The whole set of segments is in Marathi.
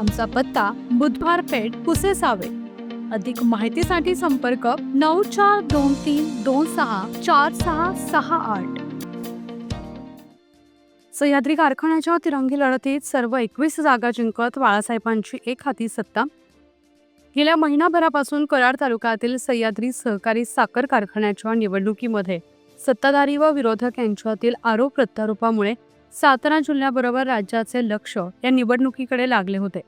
आमचा पत्ता बुधवार पेठ कुसेसावे. अधिक माहितीसाठी संपर्क नऊ चार दोन तीन दोन सहा चार सहा सहा आठ. सह्याद्री कारखान्याच्या तिरंगी लढतीत सर्व एकवीस जागा जिंकत बाळासाहेबांची एक हाती सत्ता. गेल्या महिनाभरापासून कराड तालुक्यातील सह्याद्री सहकारी साखर कारखान्याच्या निवडणुकीमध्ये सत्ताधारी व विरोधक यांच्यातील आरोप प्रत्यारोपामुळे सातारा जिल्ह्याबरोबर राज्याचे लक्ष या निवडणुकीकडे लागले होते.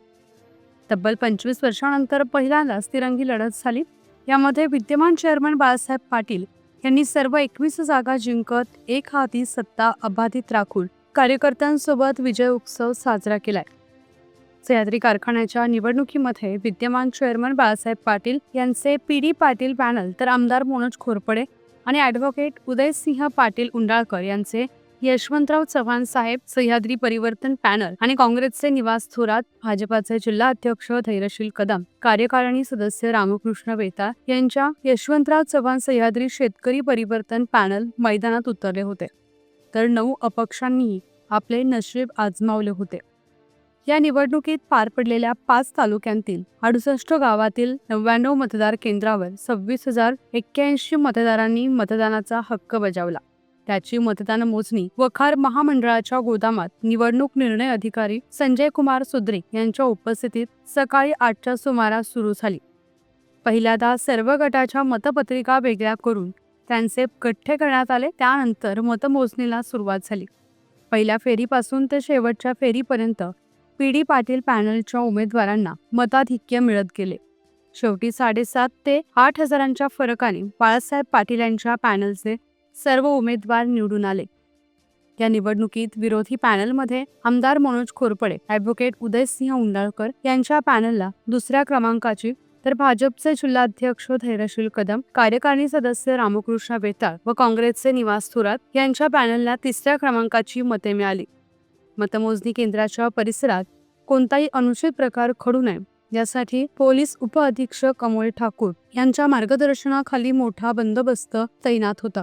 तब्बल पंचवीस वर्षानंतर पहिल्यांदाच तिरंगी लढत झाली. यामध्ये विद्यमान चेअरमन बाळासाहेब पाटील यांनी सर्व एकवीस जागा जिंकत एक हाती सत्ता अबाधित राखून कार्यकर्त्यांसोबत विजय उत्सव साजरा केलाय. सह्याद्री कारखान्याच्या निवडणुकीमध्ये विद्यमान चेअरमन बाळासाहेब पाटील यांचे पी डी पाटील पॅनल तर आमदार मनोज खोरपडे आणि ॲडव्होकेट उदयसिंह पाटील उंडाळकर यांचे यशवंतराव चव्हाण साहेब सह्याद्री परिवर्तन पॅनल आणि काँग्रेसचे निवास थोरात भाजपाचे जिल्हा अध्यक्ष धैर्यशील कदम कार्यकारिणी सदस्य रामकृष्ण वेताळ यांच्या यशवंतराव चव्हाण सह्याद्री शेतकरी परिवर्तन पॅनल मैदानात उतरले होते. तर नऊ अपक्षांनीही आपले नशीब आजमावले होते. या निवडणुकीत पार पडलेल्या पाच तालुक्यांतील अडुसष्ट गावातील नव्याण्णव मतदार केंद्रावर सव्वीस हजार एक्क्याऐंशी मतदारांनी मतदानाचा हक्क बजावला. त्याची मतदान मोजणी वखार महामंडळाच्या गोदामात निवडणूक निर्णय अधिकारी संजय कुमार सुद्रे यांच्या उपस्थितीत सकाळी आठच्या सुमारास सुरू झाली. पहिल्यांदा सर्व गटाच्या मतपत्रिका वेगळ्या करून त्यांचे गठ्ठे करण्यात आले त्यानंतर मतमोजणीला सुरुवात झाली. पहिल्या फेरीपासून ते शेवटच्या फेरीपर्यंत पी डी पाटील पॅनलच्या उमेदवारांना मताधिक्य मिळत गेले. शेवटी साडेसात ते आठ हजारांच्या फरकाने बाळासाहेब पाटील यांच्या पॅनलचे सर्व उमेदवार निवडून आले. या निवडणुकीत विरोधी पॅनलमध्ये आमदार मनोज खोरपडे ॲडव्होकेट उदयसिंह उंडाळकर यांच्या पॅनलला दुसऱ्या क्रमांकाची तर भाजपचे जिल्हाध्यक्ष धैर्यशील कदम कार्यकारिणी सदस्य रामकृष्ण बेताळ व काँग्रेसचे निवास थोरात यांच्या पॅनलला तिसऱ्या क्रमांकाची मते मिळाली. मतमोजणी केंद्राच्या परिसरात कोणताही अनुचित प्रकार घडू नये यासाठी पोलीस उपअधीक्षक अमोल ठाकूर यांच्या मार्गदर्शनाखाली मोठा बंदोबस्त तैनात होता.